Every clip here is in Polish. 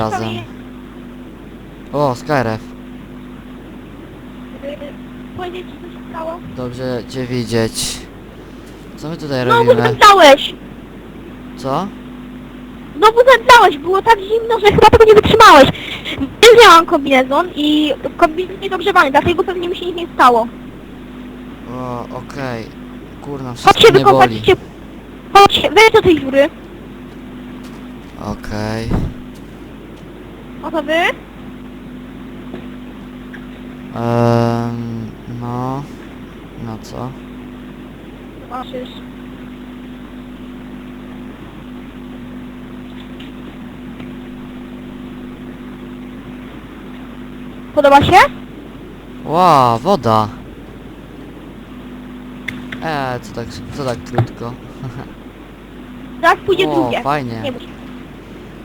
razem. O, Skyref. Powiedzieć, co się stało? Dobrze cię widzieć. Co my tutaj Znowu robimy? zemdlałeś! Co? Znowu zemdlałeś! Było tak zimno, że chyba tego nie wytrzymałeś. Więc miałam kombinezon i kombinezon jest ogrzewany, dlatego pewnie mi się nic nie stało. O, okej. Kurna, Chodź się wszystko mnie wykąpać boli. Chodź się, wejdź do tej dziury. Okej. Gotowy? Ehm, no. No co? Zobaczysz. Podoba się? Ła, woda. Eee, co tak, co tak krótko? Zaraz pójdzie o, drugie. Nie fajnie. bój się.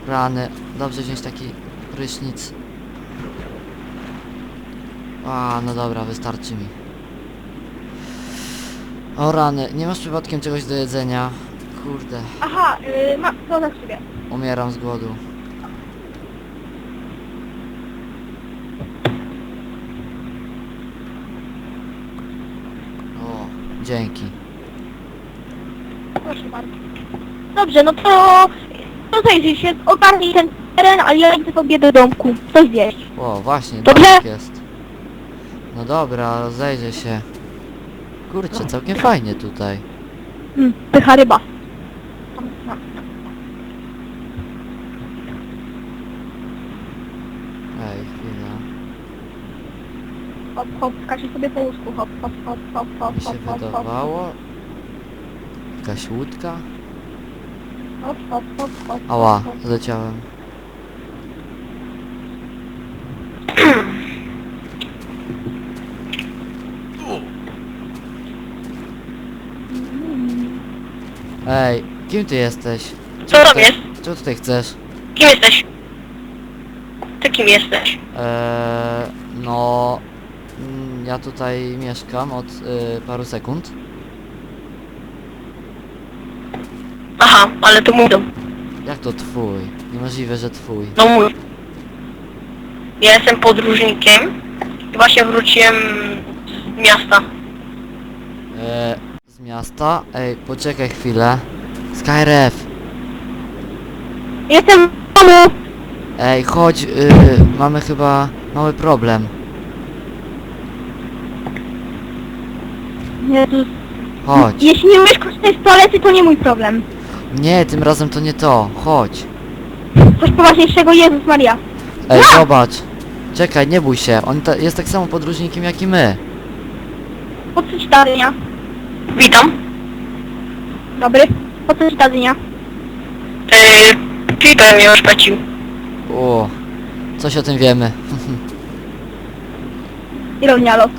Rany. Dobrze wziąć taki prysznic. A, no dobra, wystarczy mi. O rany, nie masz przypadkiem czegoś do jedzenia? Kurde, Aha, yy, ma, to za sobie. umieram z głodu. O, dzięki. Proszę bardzo. Dobrze, no to... To zajrzyj się, ogarnij ten teren, a ja idę sobie do domku. Coś zjeść. O, właśnie, Dobrze? domek jest. No dobra, rozejrzę się. Kurczę, całkiem fajnie tutaj. Mm, pycha ryba. Ej, chwila. Hop, hop, skaczę sobie po łóżku. Hop, hop, hop, hop, hop, Mi się hop, hop, hop, wydawało... Jakaś łódka? hop, hop, hop, hop, Ała, hop, hop. zleciałem. Ej, kim ty jesteś? Co tam tutaj- jest? Co tutaj chcesz? Kim jesteś? Ty kim jesteś? Eee, no... mm, Ja tutaj mieszkam od y, paru sekund. Aha, ale to mój dom. Jak to twój? Niemożliwe, że twój. No mój. Ja jestem podróżnikiem i właśnie wróciłem z miasta. Eee, z miasta? Ej, poczekaj chwilę. Skyref! Jestem w domu. Ej, chodź, y, mamy chyba mały problem. Jezus. Chodź. Jeśli nie umiesz korzystać z toalety, to nie mój problem. Nie, tym razem to nie to. Chodź. Coś poważniejszego, Jezus Maria. Ej, Ja! zobacz. Czekaj, nie bój się. On ta, jest tak samo podróżnikiem jak i my. Po co ci ta dynia? Witam. Dobry. Po co ci ta dynia? Yy, Piper mnie oszpecił. O, coś o tym wiemy. Ironia losu.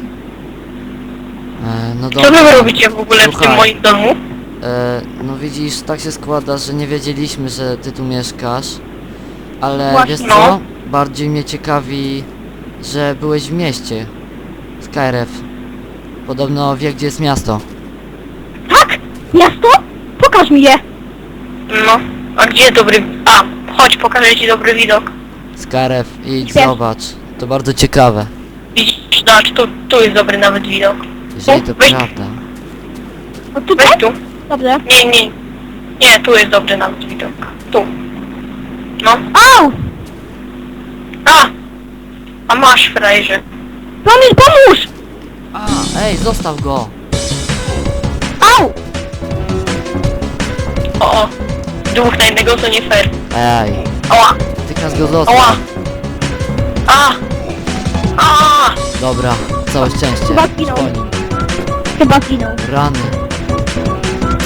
E, no Co wy robicie w ogóle w tym Słuchaj. moim domu? E, no widzisz, tak się składa, że nie wiedzieliśmy, że ty tu mieszkasz. Ale Właśnie. wiesz No. co? Bardziej mnie ciekawi, że byłeś w mieście. Skyref. Podobno wie, gdzie jest miasto. Miasto? Pokaż mi je. No. A gdzie dobry... A, chodź, pokażę ci dobry widok. Skyref, idź Śpiesz. zobacz. To bardzo ciekawe. Widzisz, zobacz, tu, tu jest dobry nawet widok. Jeżeli to Weź- prawda. No tutaj? Weź tu. Dobrze. Nie, nie. Nie, tu jest dobry nawet widok. Tu. No. Au! A! A masz, frajerze. Pomóż, pomóż! A, ej, zostaw go! O, o. Dwóch na jednego to nie fair. Ej, Ała! tychmiast go Ała! zostaw. A! A! Dobra, całe szczęście. Chyba zginął. Po nim. Chyba zginął. Rany.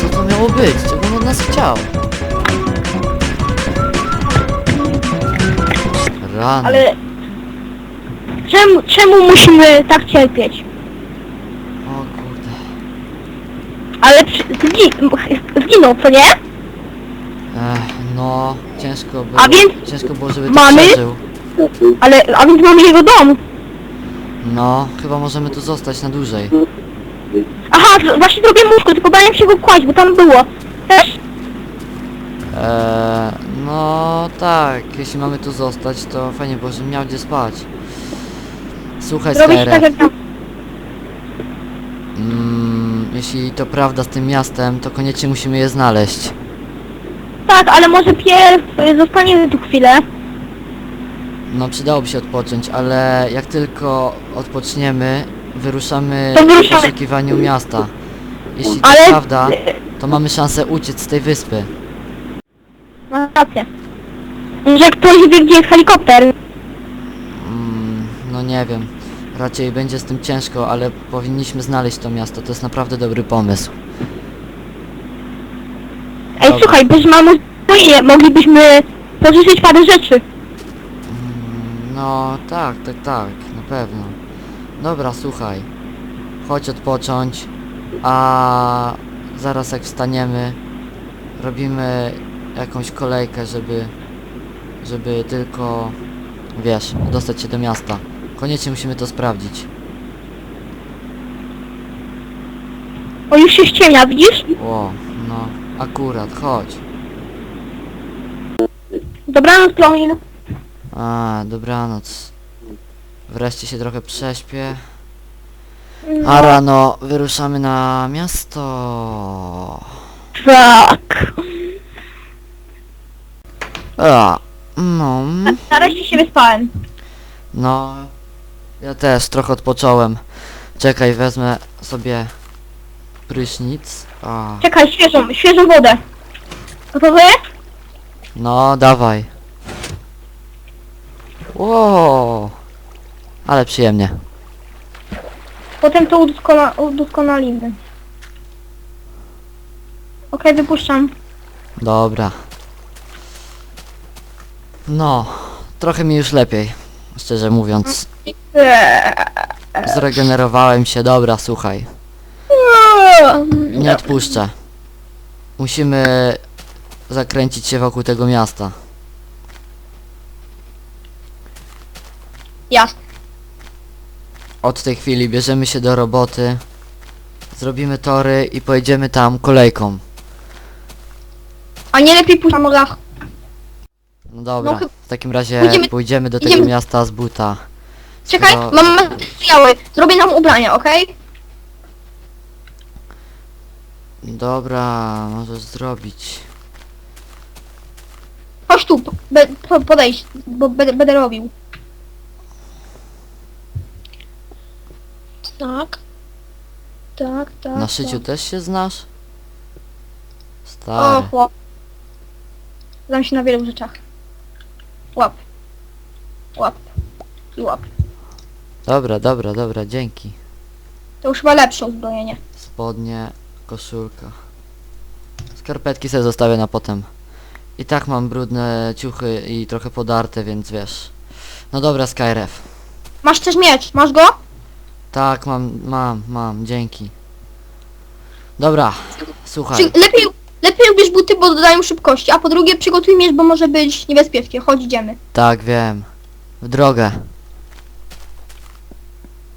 Co to miało być? Czego on od nas chciał? Rany. Ale... Czemu, czemu musimy tak cierpieć? O kurde. Ale zgi, zginął, co nie? Ech, no, ciężko było. A więc Ciężko było, żeby to mamy- przeżył. Ale, a więc mamy jego dom. No, chyba możemy tu zostać na dłużej. Aha, z- właśnie zrobię łóżko, tylko bałem się go kłaść, bo tam było. Też? Eee, No tak, jeśli mamy tu zostać, to fajnie było, żebym miał gdzie spać. Słuchaj, Skyre, tak jak tam. mm, jeśli to prawda z tym miastem, to koniecznie musimy je znaleźć. Tak, ale może pierw y, zostaniemy tu chwilę. No przydałoby się odpocząć, ale jak tylko odpoczniemy, wyruszamy To w wyruszamy. poszukiwaniu miasta. Jeśli to Ale- prawda, to mamy szansę uciec z tej wyspy. Masz rację. Że ktoś wie, gdzie jest helikopter. Mm, no nie wiem. Raczej będzie z tym ciężko, ale powinniśmy znaleźć to miasto. To jest naprawdę dobry pomysł. Ej, Dobra. słuchaj, bez mamy moglibyśmy pożyczyć parę rzeczy. Mm, no tak, tak, tak, na pewno. Dobra, słuchaj. Chodź odpocząć, a zaraz jak wstaniemy, robimy jakąś kolejkę, żeby, żeby tylko, wiesz, dostać się do miasta. Koniecznie musimy to sprawdzić. O, już się ściemnia, widzisz? O, no, akurat, chodź. Dobranoc, Plomin. A, dobranoc. Wreszcie się trochę prześpię. No, A rano wyruszamy na miasto. tak. A, no, Nareszcie się wyspałem. no, ja też trochę odpocząłem. Czekaj, wezmę sobie prysznic. A, Czekaj, świeżą, świeżą wodę. Gotowy? no, dawaj. Wow, ale przyjemnie. Potem to udoskona udoskonalimy. Okej, wypuszczam. Dobra. No, trochę mi już lepiej, szczerze mówiąc. Zregenerowałem się, dobra, słuchaj. Nie odpuszczę. Musimy zakręcić się wokół tego miasta. Jasne. Od tej chwili bierzemy się do roboty. Zrobimy tory i pojedziemy tam kolejką. A nie lepiej pójść na nogach. No dobra, No w takim razie pójdziemy- pójdziemy do tego idziemy- miasta z buta. Czekaj, Skoro- mam materiały. Zrobię nam ubrania, okej? Dobra, możesz zrobić. Chodź tu, po, be, po, podejść, bo będę, będę robił. Tak. Tak, tak. Na szyciu tak. też się znasz? O, Stary. chłop. Znam się na wielu rzeczach. Łap. Łap. I łap. Dobra, dobra, dobra, dzięki. To już chyba lepsze uzbrojenie. Spodnie, koszulka. Skarpetki sobie zostawię na potem. I tak mam brudne ciuchy i trochę podarte, więc wiesz. No dobra, Skyref. Masz też miecz, masz go? Tak, mam, mam, mam, dzięki. Dobra, słuchaj. Czy, lepiej, lepiej ubierz buty, bo dodają szybkości, a po drugie przygotuj miecz, bo może być niebezpiecznie. Chodź, idziemy. Tak, wiem. W drogę.